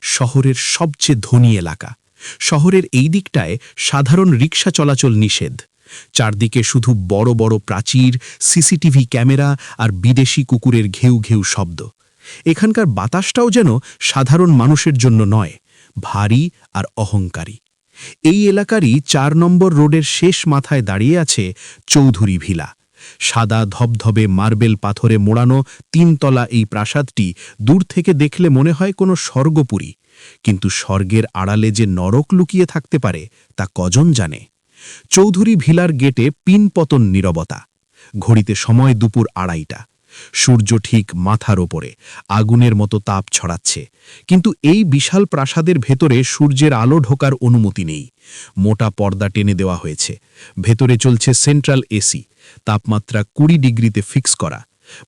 শহরের সবচেয়ে ধনী এলাকা। শহরের এই দিকটায় সাধারণ রিক্সা চলাচল নিষেধ। চারদিকে শুধু বড় বড় প্রাচীর, সিসিটিভি ক্যামেরা আর বিদেশি কুকুরের ঘেউ ঘেউ শব্দ। এখানকার বাতাসটাও যেন সাধারণ মানুষের জন্য নয়, ভারী আর অহংকারী। এই এলাকারই চার নম্বর রোডের শেষ মাথায় দাঁড়িয়ে আছে চৌধুরী ভিলা। সাদা ধবধবে মার্বেল পাথরে মোড়ানো তিনতলা এই প্রাসাদটি দূর থেকে দেখলে মনে হয় কোনো স্বর্গপুরী। কিন্তু স্বর্গের আড়ালে যে নরক লুকিয়ে থাকতে পারে, তা কজন জানে? চৌধুরী ভিলার গেটে পিনপতন নীরবতা। ঘড়িতে সময় দুপুর আড়াইটা। সূর্য ঠিক মাথার ওপরে, আগুনের মতো তাপ ছড়াচ্ছে। কিন্তু এই বিশাল প্রাসাদের ভেতরে সূর্যের আলো ঢোকার অনুমতি নেই। মোটা পর্দা টেনে দেওয়া হয়েছে। ভেতরে চলছে সেন্ট্রাল এসি, তাপমাত্রা কুড়ি ডিগ্রিতে ফিক্স করা।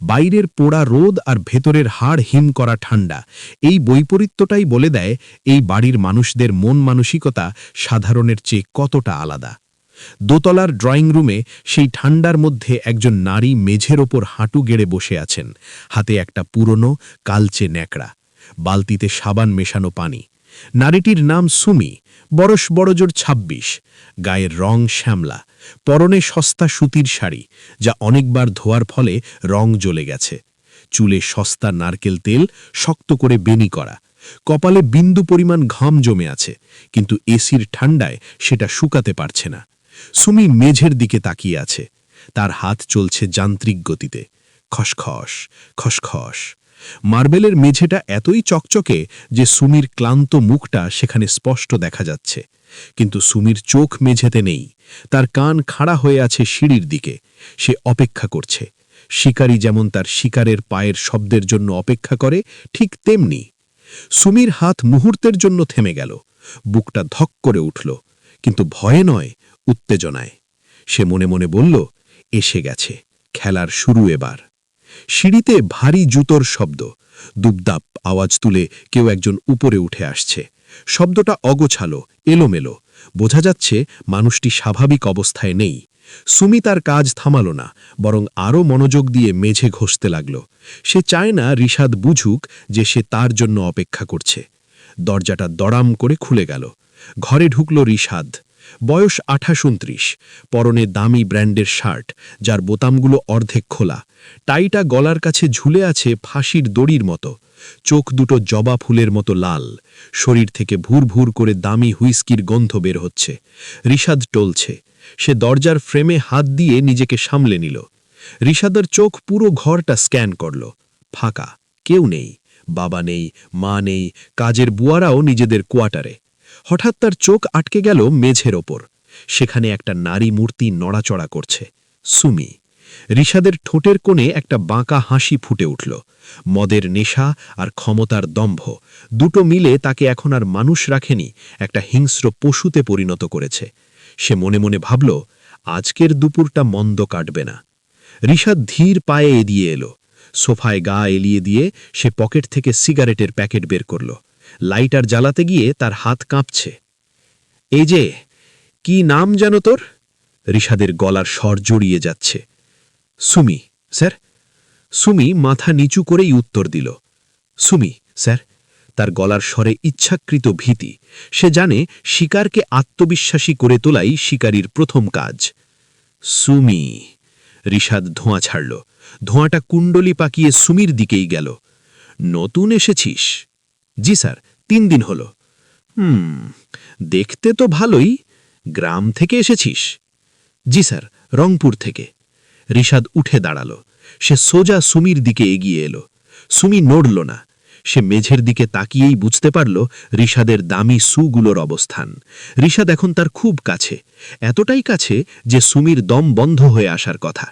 বাইরের পোড়া রোদ আর ভেতরের হাড় হিম করা ঠান্ডা। এই বৈপরীত্যটাই বলে দেয়, এই বাড়ির মানুষদের মন মানসিকতা সাধারণের চেয়ে কতটা আলাদা। দোতলার ড্রয়িং রুমে সেই ঠান্ডার মধ্যে একজন নারী মেঝের ওপর হাঁটু গেড়ে বসে আছেন। হাতে একটা পুরনো, কালচে ন্যাকড়া। বালতিতে সাবান মেশানো পানি। নারীটির নাম সুমি বরস বড়জোর ২৬ গায়ের রং শ্যামলা। পরনে সস্তা সুতির শাড়ি, যা অনেকবার ধোয়ার ফলে রং জ্বলে গেছে। চুলে সস্তা নারকেল তেল, শক্ত করে বেনি করা। কপালে বিন্দু পরিমাণ ঘাম জমে আছে, কিন্তু এসির ঠান্ডায় সেটা শুকাতে পারছে না। সুমি মেঝের দিকে তাকিয়ে আছে। তার হাত চলছে যান্ত্রিক গতিতে। খসখস খসখস। মার্বেলের মেঝেটা এতই চকচকে যে সুমির ক্লান্ত মুখটা সেখানে স্পষ্ট দেখা যাচ্ছে। কিন্তু সুমির চোখ মেঝেতে নেই। তার কান খাড়া হয়ে আছে সিঁড়ির দিকে। সে অপেক্ষা করছে। শিকারী যেমন তার শিকারের পায়ের শব্দের জন্য অপেক্ষা করে, ঠিক তেমনি। সুমির হাত মুহূর্তের জন্য থেমে গেল। বুকটা ধক করে উঠল। কিন্তু ভয়ে নয়, উত্তেজনায়। সে মনে মনে বলল, এসে গেছে, খেলার শুরু এবার। সিঁড়িতে ভারী জুতোর শব্দ দুবদাপ আওয়াজ তুলে কেউ একজন উপরে উঠে আসছে। শব্দটা অগোছালো, এলোমেলো। বোঝা যাচ্ছে, মানুষটি স্বাভাবিক অবস্থায় নেই। সুমি তার কাজ থামাল না, বরং আরও মনোযোগ দিয়ে মেঝে ঘষতে লাগল। সে চায় না রিশাদ বুঝুক যে সে তার জন্য অপেক্ষা করছে। দরজাটা দড়াম করে খুলে গেল। ঘরে ঢুকল রিশাদ। বয়স আঠাশ উনত্রিশ, পরনে দামি ব্র্যান্ডের শার্ট, যার বোতামগুলো অর্ধেক খোলা। টাইটা গলার কাছে ঝুলে আছে ফাঁসির দড়ির মতো। চোখ দুটো জবা ফুলের মতো লাল। শরীর থেকে ভুর ভুর করে দামি হুইস্কির গন্ধ বের হচ্ছে। রিশাদ টলছে। সে দরজার ফ্রেমে হাত দিয়ে নিজেকে সামলে নিল। রিশাদের চোখ পুরো ঘরটা স্ক্যান করল। ফাঁকা। কেউ নেই। বাবা নেই, মা নেই, কাজের বুয়ারাও নিজেদের কোয়ার্টারে। হঠাৎ তার চোখ আটকে গেল মেঝের ওপর। সেখানে একটা নারী মূর্তি নড়াচড়া করছে, সুমি। ঋষাদের ঠোঁটের কোণে একটা বাঁকা হাসি ফুটে উঠল। মদের নেশা আর ক্ষমতার দম্ভ, দুটো মিলে তাকে এখন আর মানুষ রাখেনি, একটা হিংস্র পশুতে পরিণত করেছে। সে মনে মনে ভাবল, আজকের দুপুরটা মন্দ কাটবে না। ঋষাদ ধীর পায়ে এদিয়ে এলো। সোফায় গা এলিয়ে দিয়ে সে পকেট থেকে সিগারেটের প্যাকেট বের করল। লাইটার জ্বালাতে গিয়ে তার হাত কাঁপছে। এই যে, কি নাম যেন তোর? ঋষাদের গলার স্বর জড়িয়ে যাচ্ছে। সুমি, স্যার। সুমি মাথা নিচু করেই উত্তর দিল। সুমি, স্যার, তার গলার স্বরে ইচ্ছাকৃত ভীতি। সে জানে শিকারকে আত্মবিশ্বাসী করে তোলাই শিকারীর প্রথম কাজ। সুমি ঋষাদ ধোঁয়া ছাড়ল। ধোঁয়াটা কুণ্ডলি পাকিয়ে সুমির দিকেই গেল। নতুন এসেছিস? জি স্যার, তিন দিন হলো। হুম, দেখতে তো ভালোই, গ্রাম থেকে এসেছিস। জি স্যার, রংপুর থেকে। ঋষাদ উঠে দাঁড়াল। সে সোজা সুমির দিকে এগিয়ে এলো। সুমি নড়ল না। সে মেঝের দিকে তাকিয়েই বুঝতে পারল ঋষাদের দামি সুগুলোর অবস্থান। ঋষাদ এখন তার খুব কাছে, এতটাই কাছে যে সুমির দম বন্ধ হয়ে আসার কথা।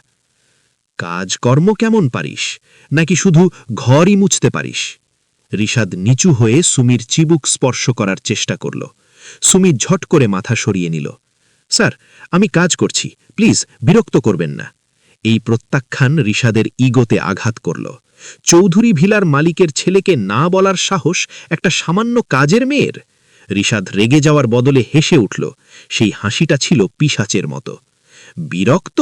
কাজকর্ম কেমন পারিস? নাকি শুধু ঘরই মুছতে পারিস? ঋষাদ নিচু হয়ে সুমির চিবুক স্পর্শ করার চেষ্টা করল। সুমি ঝট করে মাথা সরিয়ে নিল। স্যার, আমি কাজ করছি। প্লিজ, বিরক্ত করবেন না। এই প্রত্যাখ্যান ঋষাদের ইগোতে আঘাত করল। চৌধুরী ভিলার মালিকের ছেলেকে না বলার সাহস একটা সামান্য কাজের মেয়ের? ঋষাদ রেগে যাওয়ার বদলে হেসে উঠল। সেই হাসিটা ছিল পিসাচের মতো। বিরক্ত?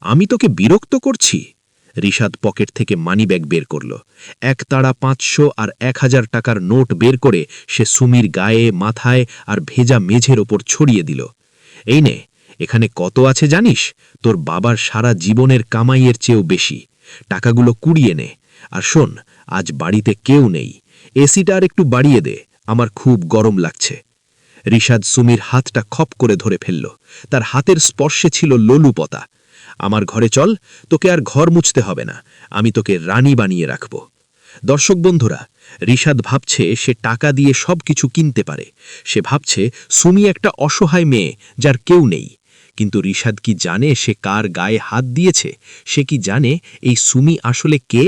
আমি তোকে বিরক্ত করছি? রিশাদ পকেট থেকে মানিব্যাগ বের করল। এক তাড়া পাঁচশো আর এক হাজার টাকার নোট বের করে সে সুমির গায়ে, মাথায় আর ভেজা মেঝের ওপর ছড়িয়ে দিল। এই নে, এখানে কত আছে জানিস? তোর বাবার সারা জীবনের কামাইয়ের চেয়েও বেশি। টাকাগুলো কুড়িয়ে নে। আর শোন, আজ বাড়িতে কেউ নেই। এসিটা আর একটু বাড়িয়ে দে, আমার খুব গরম লাগছে। রিশাদ সুমির হাতটা খপ করে ধরে ফেলল। তার হাতের স্পর্শে ছিল লোলুপতা। আমার ঘরে চল, তোকে আর ঘর মুছতে হবে না, আমি তোকে রানী বানিয়ে রাখব। দর্শক বন্ধুরা, রিশাদ ভাবছে সে টাকা দিয়ে সব কিছু কিনতে পারে। সে ভাবছে, সুমি একটা অসহায় মেয়ে, যার কেউ নেই। কিন্তু রিশাদ কি জানে সে কার গায়ে হাত দিয়েছে? সে কি জানে এই সুমি আসলে কে?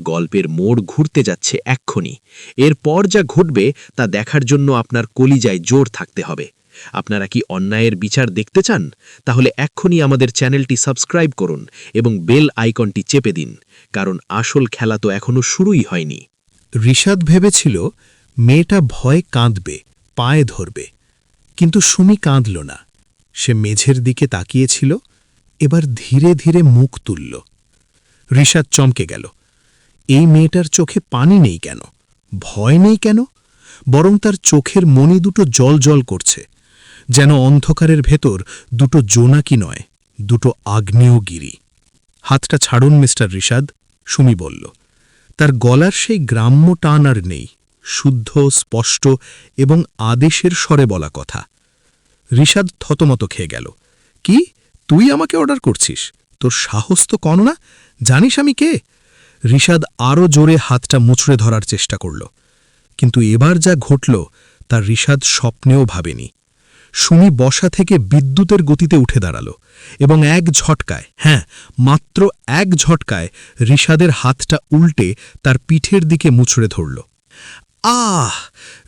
গল্পের মোড় ঘুরতে যাচ্ছে এক্ষুনি। এরপর যা ঘটবে তা দেখার জন্য আপনার কলিজায় জোর থাকতে হবে। আপনারা কি অন্যায়ের বিচার দেখতে চান? তাহলে এক্ষুনি আমাদের চ্যানেলটি সাবস্ক্রাইব করুন এবং বেল আইকনটি চেপে দিন, কারণ আসল খেলা তো এখনও শুরুই হয়নি। ঋষাদ ভেবেছিল, মেয়েটা ভয়ে কাঁদবে, পায়ে ধরবে। কিন্তু সুমি কাঁদল না। সে মেঝের দিকে তাকিয়েছিল, এবার ধীরে ধীরে মুখ তুলল। ঋষাদ চমকে গেল। এই মেয়েটার চোখে পানি নেই কেন? ভয় নেই কেন? বরং তার চোখের মনি দুটো জল জল করছে। যেন অন্ধকারের ভেতর দুটো জোনাকি নয়, দুটো আগ্নেয়গিরি হাতটা ছাড়ুন, মিস্টার ঋষাদ সুমি বলল। তার গলার সেই গ্রাম্য টান আর নেই, শুদ্ধ, স্পষ্ট এবং আদেশের স্বরে বলা কথা। ঋষাদ থতমত খেয়ে গেল। কি? তুই আমাকে অর্ডার করছিস? তোর সাহস তো কন না? জানিস আমি কে? ঋষাদ আরও জোরে হাতটা মুচড়ে ধরার চেষ্টা করল। কিন্তু এবার যা ঘটল, তা ঋষাদ স্বপ্নেও ভাবেনি। সুমি বসা থেকে বিদ্যুতের গতিতে উঠে দাঁড়াল এবং এক ঝটকায় হ্যাঁ মাত্র এক ঝটকায় ঋষাদের হাতটা উল্টে তার পিঠের দিকে মুচড়ে ধরল। আহ!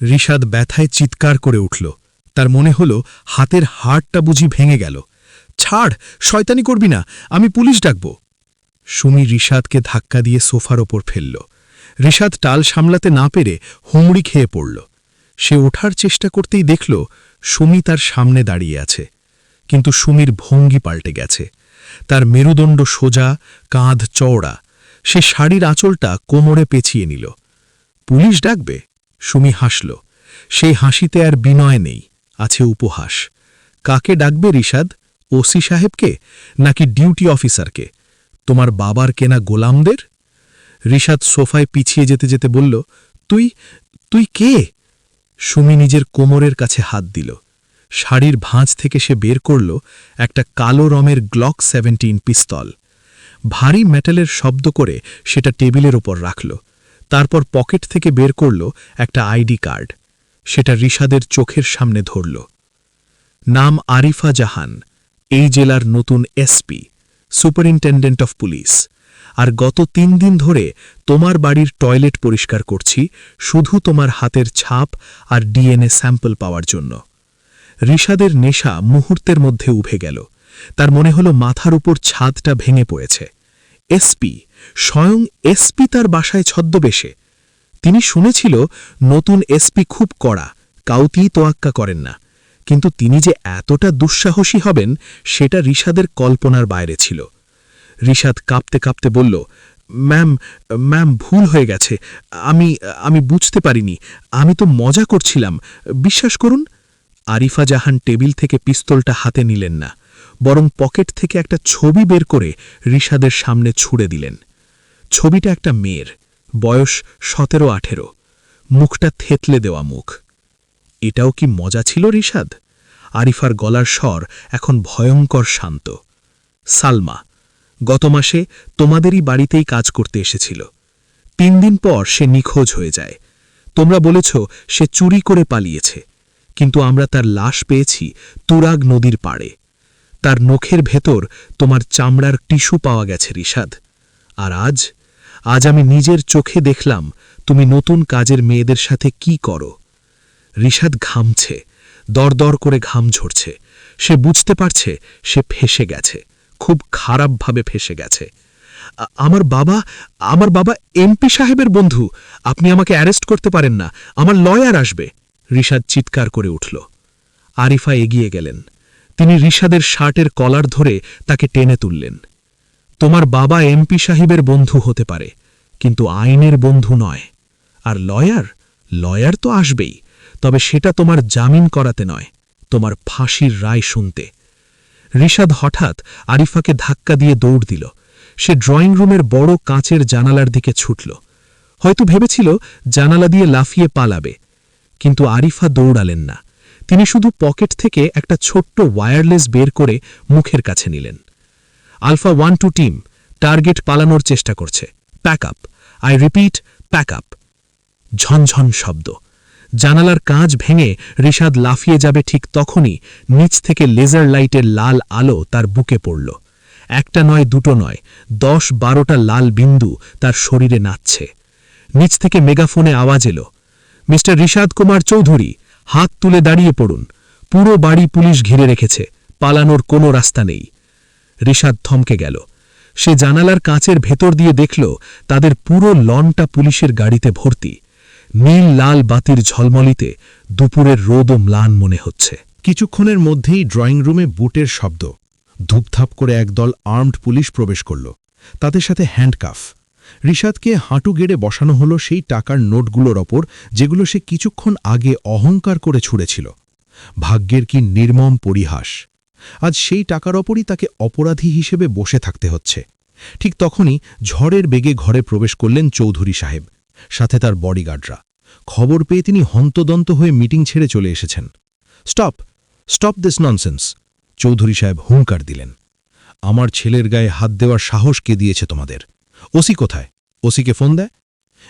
ঋষাদ ব্যথায় চিৎকার করে উঠল। তার মনে হল হাতের হাড়টা বুঝি ভেঙে গেল। ছাড়, শয়তানি করবি না, আমি পুলিশ ডাকব। সুমি ঋষাদকে ধাক্কা দিয়ে সোফার ওপর ফেলল। ঋষাদ টাল সামলাতে না পেরে হুমড়ি খেয়ে পড়ল। সে ওঠার চেষ্টা করতেই দেখল সুমি তার সামনে দাঁড়িয়ে আছে। কিন্তু সুমির ভঙ্গি পাল্টে গেছে। তার মেরুদণ্ড সোজা, কাঁধ চওড়া। সে শাড়ির আঁচলটা কোমরে পেঁচিয়ে নিল। পুলিশ ডাকবে? সুমি হাসল। সেই হাসিতে আর বিনয় নেই, আছে উপহাস। কাকে ডাকবে ঋষাদ ওসি সাহেবকে? নাকি ডিউটি অফিসারকে? তোমার বাবার কেনা গোলামদের? ঋষাদ সোফায় পিছিয়ে যেতে যেতে বলল, তুই তুই কে? সুমি নিজের কোমরের কাছে হাত দিল। শাড়ির ভাঁজ থেকে সে বের করল একটা কালো রমের গ্লক সেভেন্টিন পিস্তল। ভারী মেটালের শব্দ করে সেটা টেবিলের ওপর রাখল। তারপর পকেট থেকে বের করল একটা আইডি কার্ড। সেটা ঋষাদের চোখের সামনে ধরল। নাম আরিফা জাহান, এই জেলার নতুন এসপি, সুপারিনটেন্ডেন্ট অফ পুলিশ। আর গত তিন দিন ধরে তোমার বাড়ির টয়লেট পরিষ্কার করছি, শুধু তোমার হাতের ছাপ আর ডিএনএ স্যাম্পল পাওয়ার জন্য। ঋষাদের নেশা মুহূর্তের মধ্যে উভে গেল। তার মনে হলো মাথার উপর ছাদটা ভেঙে পড়েছে। এসপি, স্বয়ং এসপি তার বাসায় ছদ্মবেশে। তিনি শুনেছিল নতুন এসপি খুব কড়া কাউতেই তোয়াক্কা করেন না। কিন্তু তিনি যে এতটা দুঃসাহসী হবেন, সেটা ঋষাদের কল্পনার বাইরে ছিল। ঋষাদ কাঁপতে কাঁপতে বলল, ম্যাম ম্যাম, ভুল হয়ে গেছে। আমি আমি বুঝতে পারিনি। আমি তো মজা করছিলাম। বিশ্বাস করুন, আরিফা জাহান টেবিল থেকে পিস্তলটা হাতে নিলেন না, বরং পকেট থেকে একটা ছবি বের করে ঋষাদের সামনে ছুড়ে দিলেন। ছবিটা একটা মেয়ের, বয়স সতেরো আঠেরো। মুখটা থেতলে দেওয়া মুখ। এটাও কি মজা ছিল ঋষাদ আরিফার গলার স্বর এখন ভয়ঙ্কর শান্ত। সালমা গত মাসে তোমাদেরই বাড়িতেই কাজ করতে এসেছিল। তিন দিন পর সে নিখোঁজ হয়ে যায়। তোমরা বলেছ, সে চুরি করে পালিয়েছে। কিন্তু আমরা তার লাশ পেয়েছি তুরাগ নদীর পাড়ে। তার নখের ভেতর তোমার চামড়ার টিস্যু পাওয়া গেছে ঋষাদ আর আজ? আজ আমি নিজের চোখে দেখলাম তুমি নতুন কাজের মেয়েদের সাথে কি করো। ঋষাদ ঘামছে, দরদর করে ঘাম ঝরছে। সে বুঝতে পারছে সে ফেসে গেছে। খুব খারাপভাবে ফেসে গেছে। আমার বাবা আমার বাবা এমপি সাহেবের বন্ধু। আপনি আমাকে অ্যারেস্ট করতে পারেন না। আমার লয়ার আসবে। ঋষাদ চিৎকার করে উঠল। আরিফা এগিয়ে গেলেন। তিনি ঋষাদের শার্টের কলার ধরে তাকে টেনে তুললেন। তোমার বাবা এমপি সাহেবের বন্ধু হতে পারে, কিন্তু আইনের বন্ধু নয়। আর লয়ার? লয়ার তো আসবেই। তবে সেটা তোমার জামিন করাতে নয়, তোমার ফাঁসির রায় শুনতে। রিশাদ হঠাৎ আরিফাকে ধাক্কা দিয়ে দৌড় দিল। সে ড্রয়িং রুমের বড় কাঁচের জানালার দিকে ছুটল। হয়তো ভেবেছিল জানালা দিয়ে লাফিয়ে পালাবে। কিন্তু আরিফা দৌড়ালেন না। তিনি শুধু পকেট থেকে একটা ছোট্ট ওয়্যারলেস বের করে মুখের কাছে নিলেন। Alpha one two team, target পালানোর চেষ্টা করছে। Pack up, I repeat, pack up. ঝনঝন শব্দ। জানালার কাঁচ ভেঙে রিশাদ লাফিয়ে যাবে ঠিক তখনই নিচ থেকে লেজার লাইটের লাল আলো তার বুকে পড়ল। একটা নয়, দুটো নয়, দশ, বারোটা লাল বিন্দু তার শরীরে নাচছে। নিচ থেকে মেগাফোনে আওয়াজ এলো, মিস্টার রিশাদ কুমার চৌধুরী, হাত তুলে দাঁড়িয়ে পড়ুন। পুরো বাড়ি পুলিশ ঘিরে রেখেছে, পালানোর কোনো রাস্তা নেই। রিশাদ থমকে গেল। সে জানালার কাঁচের ভেতর দিয়ে দেখল, তাদের পুরো লনটা পুলিশের গাড়িতে ভর্তি। নীল লাল বাতির ঝলমলিতে দুপুরের রোদও ম্লান মনে হচ্ছে। কিছুক্ষণের মধ্যেই ড্রয়িং রুমে বুটের শব্দ। ধূপধাপ করে একদল আর্মড পুলিশ প্রবেশ করল। তাদের সাথে হ্যান্ডকাফ। রিশাদকে হাঁটু গেড়ে বসানো হলো সেই টাকার নোটগুলোর ওপর, যেগুলো সে কিছুক্ষণ আগে অহংকার করে ছুঁড়েছিল। ভাগ্যের কি নির্মম পরিহাস। আজ সেই টাকার ওপরই তাকে অপরাধী হিসেবে বসে থাকতে হচ্ছে। ঠিক তখনই ঝড়ের বেগে ঘরে প্রবেশ করলেন চৌধুরী সাহেব। সাথে তার বডিগার্ডরা খবর পেয়ে তিনি হন্তদন্ত হয়ে মিটিং ছেড়ে চলে এসেছেন। Stop! Stop this nonsense Chowdhury সাহেব হুঙ্কার দিলেন। আমার ছেলের গায়ে হাত দেওয়ার সাহস কে দিয়েছে তোমাদের? ওসি কোথায়? ওসিকে ফোন দেয়?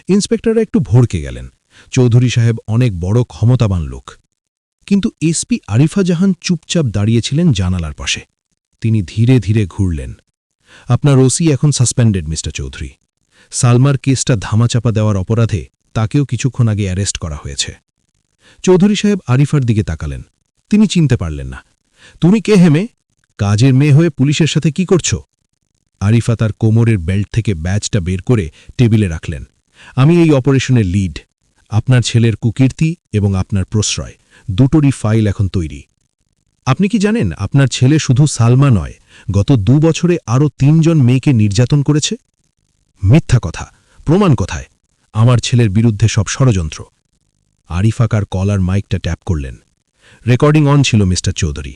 ইন্সপেক্টররা একটু ভড়কে গেলেন। চৌধুরী সাহেব অনেক বড় ক্ষমতাবান লোক। কিন্তু এসপি আরিফা জাহান চুপচাপ দাঁড়িয়েছিলেন জানালার পাশে। তিনি ধীরে ধীরে ঘুরলেন। আপনার ওসি এখন সাসপেন্ডেড মিস্টার চৌধুরী। সালমার কেসটা ধামাচাপা দেওয়ার অপরাধে তাকেও কিছুক্ষণ আগে অ্যারেস্ট করা হয়েছে। চৌধুরী সাহেব আরিফার দিকে তাকালেন। তিনি চিনতে পারলেন না। তুমি কে হেমে কাজের মেয়ে হয়ে পুলিশের সাথে কি করছ? আরিফা তার কোমরের বেল্ট থেকে ব্যাজটা বের করে টেবিলে রাখলেন। আমি এই অপারেশনের লিড। আপনার ছেলের কুকীর্তি এবং আপনার প্রশ্রয়। দুটোরই ফাইল এখন তৈরি। আপনি কি জানেন, আপনার ছেলে শুধু সালমা নয়, গত দু বছরে আরও তিনজন মেয়েকে নির্যাতন করেছে? মিথ্যা কথা, প্রমাণ কথায়? আমার ছেলের বিরুদ্ধে সব ষড়যন্ত্র। আরিফাকার কলার মাইকটা ট্যাপ করলেন। রেকর্ডিং অন ছিল মিস্টার চৌধুরী।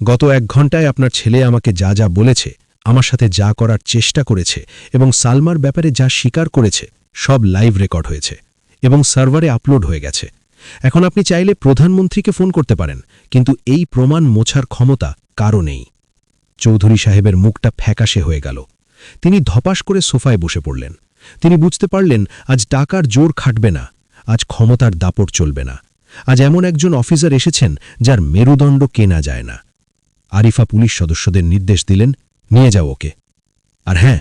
গত এক ঘন্টায় আপনার ছেলে আমাকে যা যা বলেছে, আমার সাথে যা করার চেষ্টা করেছে এবং সালমার ব্যাপারে যা স্বীকার করেছে, সব লাইভ রেকর্ড হয়েছে এবং সার্ভারে আপলোড হয়ে গেছে। এখন আপনি চাইলে প্রধানমন্ত্রীকে ফোন করতে পারেন, কিন্তু এই প্রমাণ মোছার ক্ষমতা কারও নেই। চৌধুরী সাহেবের মুখটা ফ্যাকাশে হয়ে গেল। তিনি ধপাস করে সোফায় বসে পড়লেন। তিনি বুঝতে পারলেন, আজ টাকার জোর খাটবে না, আজ ক্ষমতার দাপট চলবে না। আজ এমন একজন অফিসার এসেছেন, যার মেরুদণ্ড কেনা যায় না। আরিফা পুলিশ সদস্যদের নির্দেশ দিলেন, নিয়ে যাও ওকে। আর হ্যাঁ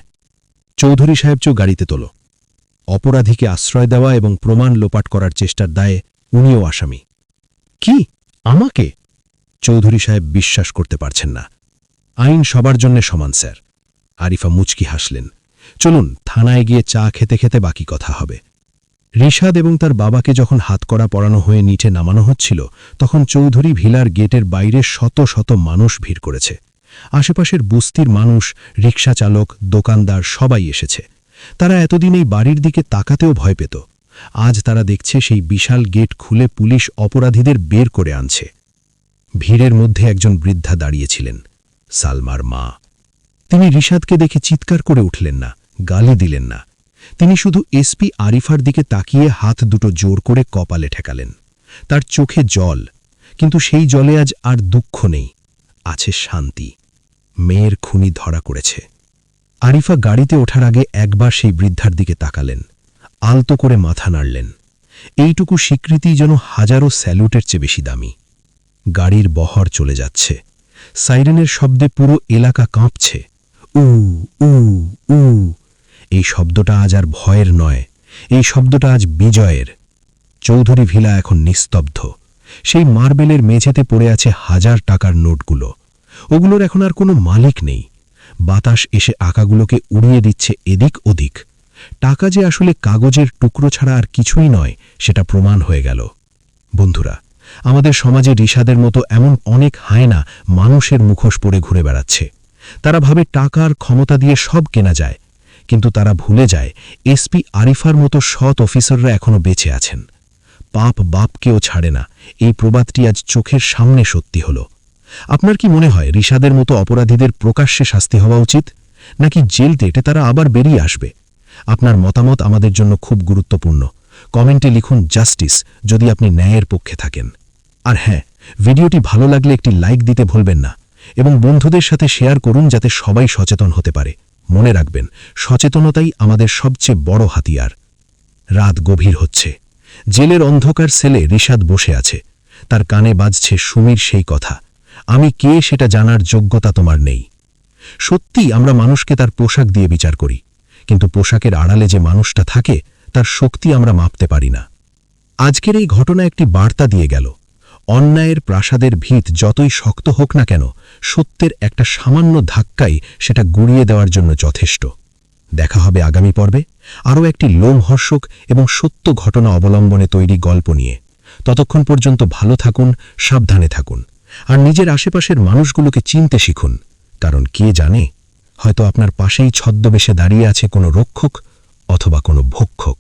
চৌধুরী সাহেব চো গাড়িতে তোলো। অপরাধীকে আশ্রয় দেওয়া এবং প্রমাণ লোপাট করার চেষ্টার দায়ে উনিও আসামি। কি? আমাকে? চৌধুরী সাহেব বিশ্বাস করতে পারছেন না। আইন সবার জন্য সমান, স্যার। আরিফা মুচকি হাসলেন। চলুন, থানায় গিয়ে চা খেতে খেতে বাকি কথা হবে। রিশাদ এবং তার বাবাকে যখন হাতকড়া পরানো হয়ে নিচে নামানো হচ্ছিল, তখন চৌধুরী ভিলার গেটের বাইরে শত শত মানুষ ভিড় করেছে। আশেপাশের বস্তির মানুষ রিক্সা চালক, দোকানদার সবাই এসেছে। তারা এতদিন এই বাড়ির দিকে তাকাতেও ভয় পেত। আজ তারা দেখছে সেই বিশাল গেট খুলে পুলিশ অপরাধীদের বের করে আনছে। ভিড়ের মধ্যে একজন বৃদ্ধা দাঁড়িয়েছিলেন সালমার মা। তিনি রিশাদকে দেখে চিৎকার করে উঠলেন না, গালি দিলেন না। তিনি শুধু এসপি আরিফার দিকে তাকিয়ে হাত দুটো জোর করে কপালে ঠেকালেন। তার চোখে জল, কিন্তু সেই জলে আজ আর দুঃখ নেই, আছে শান্তি। মেয়ের খুনি ধরা করেছে। আরিফা গাড়িতে ওঠার আগে একবার সেই বৃদ্ধার দিকে তাকালেন, আলতো করে মাথা নাড়লেন। এইটুকু স্বীকৃতি যেন হাজারো স্যালুটের চেয়ে বেশি দামি। গাড়ির বহর চলে যাচ্ছে, সাইরেনের শব্দে পুরো এলাকা কাঁপছে। উ উ উ। এই শব্দটা আজ আর ভয়ের নয়, এই শব্দটা আজ বিজয়ের। চৌধুরী ভিলা এখন নিস্তব্ধ। সেই মার্বেলের মেঝেতে পড়ে আছে হাজার টাকার নোটগুলো। ওগুলোর এখন আর কোনো মালিক নেই। বাতাস এসে আঁকাগুলোকে উড়িয়ে দিচ্ছে এদিক ওদিক। টাকা যে আসলে কাগজের টুকরো ছাড়া আর কিছুই নয়, সেটা প্রমাণ হয়ে গেল। বন্ধুরা, আমাদের সমাজে রিশাদের মতো এমন অনেক হায়না মানুষের মুখোশ পরে ঘুরে বেড়াচ্ছে। তারা ভাবে টাকার ক্ষমতা দিয়ে সব কেনা যায়। কিন্তু তারা ভুলে যায় এসপি আরিফার মতো সৎ অফিসাররা এখনও বেঁচে আছেন। পাপ বাপকেও ছাড়ে না, এই প্রবাদটি আজ চোখের সামনে সত্যি হল। আপনার কি মনে হয় রিশাদের মতো অপরাধীদের প্রকাশ্যে শাস্তি হওয়া উচিত? নাকি জেল তেটে তারা আবার বেরিয়ে আসবে? আপনার মতামত আমাদের জন্য খুব গুরুত্বপূর্ণ। কমেন্টে লিখুন জাস্টিস, যদি আপনি ন্যায়ের পক্ষে থাকেন। আর হ্যাঁ ভিডিওটি ভালো লাগলে একটি লাইক দিতে ভুলবেন না। এবং বন্ধুদের সাথে শেয়ার করুন যাতে সবাই সচেতন হতে পারে। মনে রাখবেন, সচেতনতাই আমাদের সবচেয়ে বড় হাতিয়ার। রাত গভীর হচ্ছে। জেলের অন্ধকার সেলে রিশাদ বসে আছে। তার কানে বাজছে সুমির সেই কথা। আমি কে সেটা জানার যোগ্যতা তোমার নেই। সত্যি আমরা মানুষকে তার পোশাক দিয়ে বিচার করি, কিন্তু পোশাকের আড়ালে যে মানুষটা থাকে, তার শক্তি আমরা মাপতে পারি না। আজকের এই ঘটনা একটি বার্তা দিয়ে গেল। অন্যায়ের প্রাসাদের ভিত যতই শক্ত হোক না কেন, সত্যের একটা সামান্য ধাক্কাই সেটা গুড়িয়ে দেওয়ার জন্য যথেষ্ট। দেখা হবে আগামী পর্বে আরও একটি লোমহর্ষক এবং সত্য ঘটনা অবলম্বনে তৈরি গল্প নিয়ে। ততক্ষণ পর্যন্ত ভালো থাকুন, সাবধানে থাকুন, আর নিজের আশেপাশের মানুষগুলোকে চিনতে শিখুন, কারণ কে জানে, হয়তো আপনার পাশেই ছদ্মবেশে দাঁড়িয়ে আছে কোনো রক্ষক অথবা কোনো ভক্ষক।